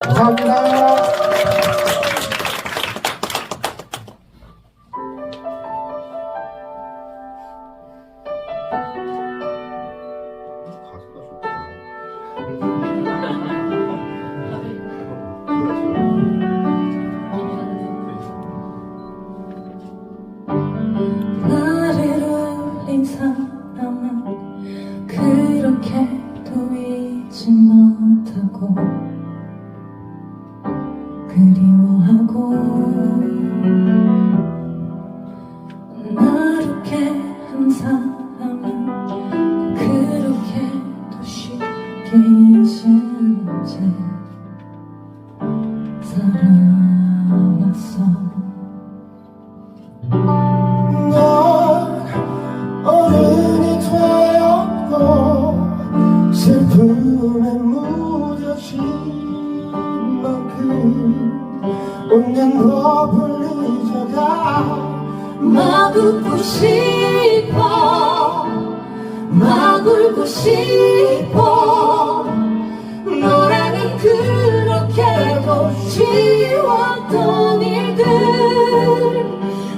감사합니다. 사람은 그렇게도 잊지 못하고 그리워하고 나롭게 한 사람은 그렇게도 쉽게 잊은 채 살아 웃는 법을 잊어가 막 웃고 싶어 막 울고 싶어 너라는 그렇게도 지웠던 일들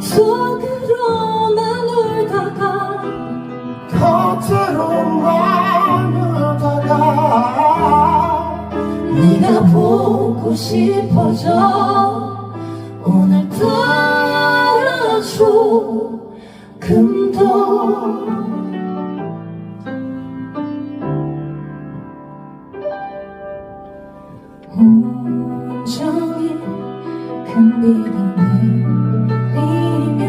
속으로만 울다가 겉으로만 울다가 네가 보고 싶어져 오늘 따라줘. 금도. 온종일 큰 비가 내리며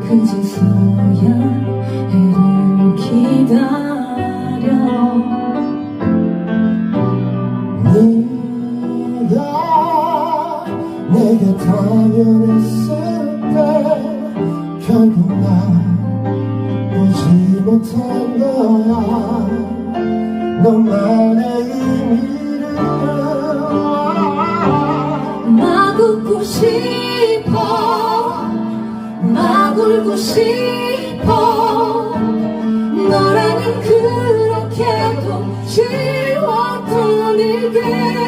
그제서야 해를 기다 내게 당연했을 때 결국 나 보지 못한 거야. 너만의 의미를 막 웃고 싶어. 막 울고 싶어. 너라는 그렇게도 지웠던 일들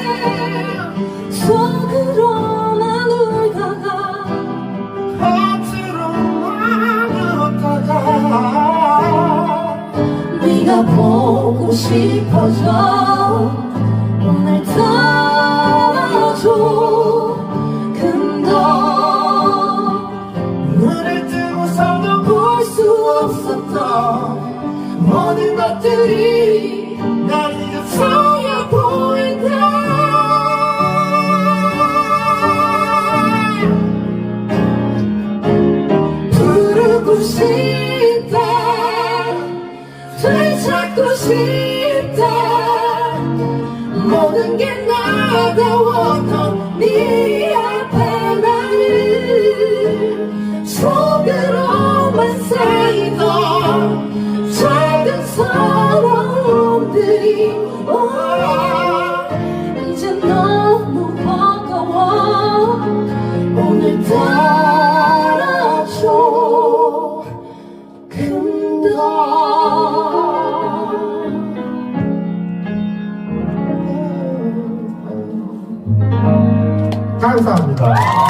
보고 싶어져. 오늘 따라줘. 금도 눈을 뜨고서도 볼 수 없었던 모든 것들이 날 이제서야 보인다. 부르고 싶 싶다 모든 게 나다웠던 네 앞에 나는 속으로만 쌓이던 작은 서러움들이 와. 이제 너무 버거워. 오늘 따라 감사합니다.